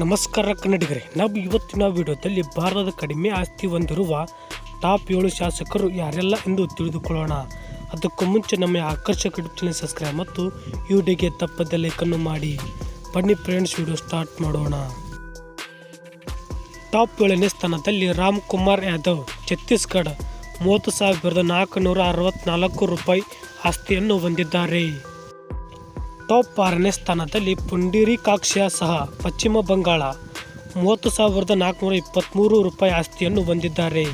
ನಮಸ್ಕಾರ ಕನ್ನಡಿಗರೇ, ನಾವು ಇವತ್ತಿನ ವಿಡಿಯೋದಲ್ಲಿ ಭಾರತದ ಕಡಿಮೆ ಆಸ್ತಿ ಹೊಂದಿರುವ ಟಾಪ್ ಏಳು ಶಾಸಕರು ಯಾರೆಲ್ಲ ಎಂದು ತಿಳಿದುಕೊಳ್ಳೋಣ. ಅದಕ್ಕೂ ಮುಂಚೆ ನಮ್ಮ ಆಕರ್ಷಕ ಯೂಟ್ಯೂಬ್ ಚಾನಲ್ ಸಬ್ಸ್ಕ್ರೈಬ್ ಮತ್ತು ವಿಡಿಯೋಗೆ ತಪ್ಪದೆ ಲೈಕನ್ನು ಮಾಡಿ. ಬನ್ನಿ ಫ್ರೆಂಡ್ಸ್, ವಿಡಿಯೋ ಸ್ಟಾರ್ಟ್ ಮಾಡೋಣ. ಟಾಪ್ ಏಳನೇ ಸ್ಥಾನದಲ್ಲಿ ರಾಮ್ ಕುಮಾರ್ ಯಾದವ್, ಛತ್ತೀಸ್ಗಢ, ಮೂವತ್ತು ಸಾವಿರದ ನಾಲ್ಕುನೂರ ಅರವತ್ನಾಲ್ಕು ರೂಪಾಯಿ ಆಸ್ತಿಯನ್ನು ಹೊಂದಿದ್ದಾರೆ. ಟಾಪ್ ಆರನೇ ಸ್ಥಾನದಲ್ಲಿ ಪುಂಡೀರಿಕಾಕ್ಷ ಸಹ ಪಶ್ಚಿಮ ಬಂಗಾಳ ಮೂವತ್ತು ಸಾವಿರದ ನಾಲ್ಕುನೂರ ಇಪ್ಪತ್ತ್ಮೂರು ರೂಪಾಯಿ ಆಸ್ತಿಯನ್ನು ಹೊಂದಿದ್ದಾರೆ.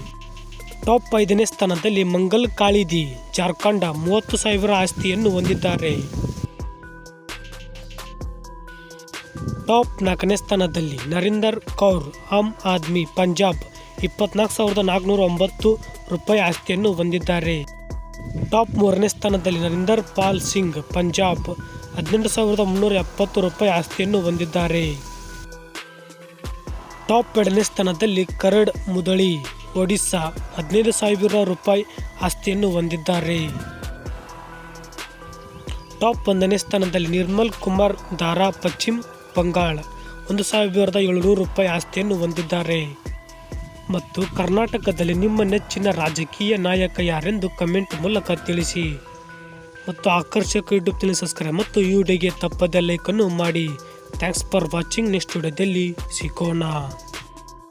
ಟಾಪ್ ಐದನೇ ಸ್ಥಾನದಲ್ಲಿ ಮಂಗಲ್ ಕಾಳಿದಿ ಜಾರ್ಖಂಡ ಮೂವತ್ತು ಸಾವಿರ ಆಸ್ತಿಯನ್ನು ಹೊಂದಿದ್ದಾರೆ. ಟಾಪ್ ನಾಲ್ಕನೇ ಸ್ಥಾನದಲ್ಲಿ ನರೀಂದರ್ ಕೌರ್, ಆಮ್ ಆದ್ಮಿ, ಪಂಜಾಬ್ ಇಪ್ಪತ್ನಾಲ್ಕು ಸಾವಿರದ ನಾಲ್ಕುನೂರ ಒಂಬತ್ತು ರೂಪಾಯಿ ಆಸ್ತಿಯನ್ನು ಹೊಂದಿದ್ದಾರೆ. ಟಾಪ್ ಮೂರನೇ ಸ್ಥಾನದಲ್ಲಿ ನರಿಂದರ್ ಪಾಲ್ ಸಿಂಗ್, ಪಂಜಾಬ್ ಹದಿನೆಂಟು ಸಾವಿರದ ಮುನ್ನೂರ ಎಪ್ಪತ್ತು ರೂಪಾಯಿ ಆಸ್ತಿಯನ್ನು ಹೊಂದಿದ್ದಾರೆ. ಟಾಪ್ ಎರಡನೇ ಸ್ಥಾನದಲ್ಲಿ ಕರಡ್ ಮುದಳಿ, ಒಡಿಸ್ಸಾ ಹದಿನೈದು ಸಾವಿರ ರೂಪಾಯಿ ಆಸ್ತಿಯನ್ನು ಹೊಂದಿದ್ದಾರೆ. ಟಾಪ್ ಒಂದನೇ ಸ್ಥಾನದಲ್ಲಿ ನಿರ್ಮಲ್ ಕುಮಾರ್ ದಾರಾ ಪಶ್ಚಿಮ ಬಂಗಾಳ ಒಂದು ಸಾವಿರದ ಏಳುನೂರು ರೂಪಾಯಿ ಆಸ್ತಿಯನ್ನು ಹೊಂದಿದ್ದಾರೆ. ಮತ್ತು ಕರ್ನಾಟಕದಲ್ಲಿ ನಿಮ್ಮ ನೆಚ್ಚಿನ ರಾಜಕೀಯ ನಾಯಕ ಯಾರೆಂದು ಕಮೆಂಟ್ ಮೂಲಕ ತಿಳಿಸಿ. ಮತ್ತು ಆಕರ್ಷಕ ಯೂಟ್ಯೂಬ್ ಚಾನಲ್ ಸಬ್ಸ್ಕ್ರೈಬ್ ಮತ್ತು ಈ ವಿಡಿಯೋಗೆ ತಪ್ಪದೆ ಲೈಕನ್ನು ಮಾಡಿ. Thanks for watching. ನೆಕ್ಸ್ಟ್ ವಿಡಿಯೋದಲ್ಲಿ ಸಿಗೋಣ.